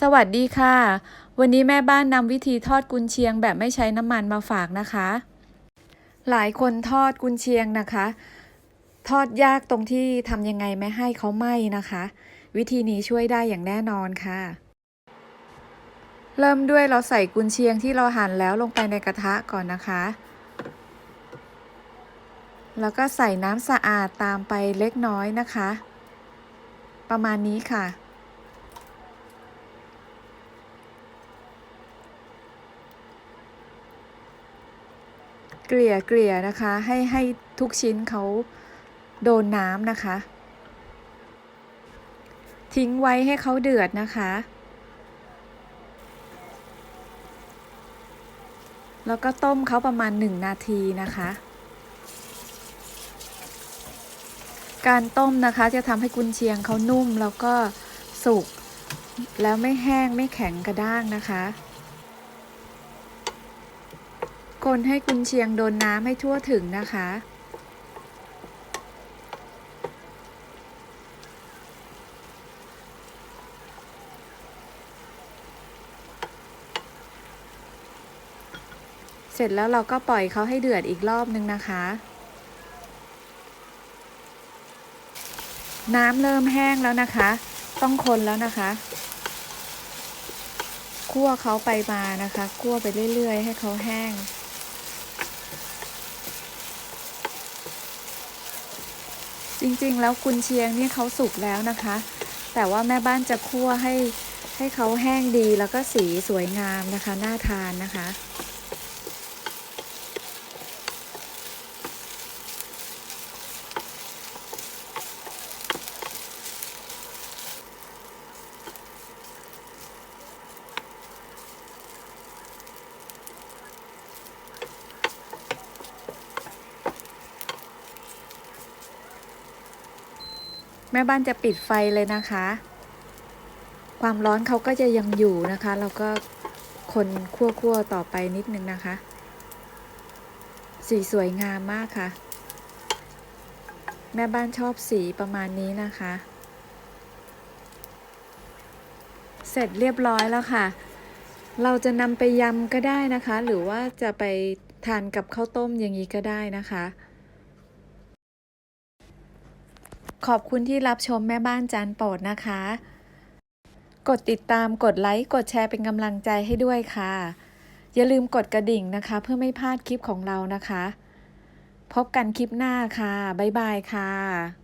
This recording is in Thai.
สวัสดีค่ะ วันนี้แม่บ้านนำวิธีทอดกุนเชียงแบบไม่ใช้น้ำมันมาฝากนะคะ หลายคนทอดกุนเชียงนะคะ ทอดยากตรงที่ทำยังไงไม่ให้เขาไหม้นะคะ วิธีนี้ช่วยได้อย่างแน่นอนค่ะ เริ่มด้วยเราใส่กุนเชียงที่เราหั่นแล้วลงไปในกระทะก่อนนะคะ แล้วก็ใส่น้ำสะอาดตามไปเล็กน้อยนะคะ ประมาณนี้ค่ะ เกลี่ยเกลี่ยนะคะ ให้ให้ทุกชิ้นเขาโดนน้ำนะคะ ทิ้งไว้ให้เขาเดือดนะคะ แล้วก็ต้มเขาประมาณ 1 นาทีนะคะ การต้มนะคะจะทำให้กุนเชียงเขานุ่มแล้วก็สุกแล้วไม่แห้งไม่แข็งกระด้างนะคะ คนให้กุนเชียงโดนน้ำให้ทั่วถึงนะคะ เสร็จแล้วเราก็ปล่อยเขาให้เดือดอีกรอบนึงนะคะ น้ำเริ่มแห้งแล้วนะคะ ต้องคนแล้วนะคะคั่วเขาไปมานะคะคั่วไปเรื่อย ๆ ให้เขาแห้ง จริงๆ แล้วกุนเชียงนี่เขาสุกแล้วนะคะ แต่ว่าแม่บ้านจะคั่วให้ให้เขาแห้งดีแล้วก็สีสวยงามนะคะ น่าทานนะคะ แม่บ้านจะปิดไฟเลยนะคะ ความร้อนเขาก็จะยังอยู่นะคะแล้วก็คนคั่วๆต่อไปนิดนึงนะคะ สีสวยงามมากค่ะ แม่บ้านชอบสีประมาณนี้นะคะ เสร็จเรียบร้อยแล้วค่ะ เราจะนำไปยำก็ได้นะคะ หรือว่าจะไปทานกับข้าวต้มอย่างนี้ก็ได้นะคะ ขอบคุณที่รับชมแม่บ้านจานโปรดนะคะ กดติดตามกดไลค์กดแชร์เป็นกำลังใจให้ด้วยค่ะ อย่าลืมกดกระดิ่งนะคะ เพื่อไม่พลาดคลิปของเรานะคะ พบกันคลิปหน้าค่ะ บ๊ายบายค่ะ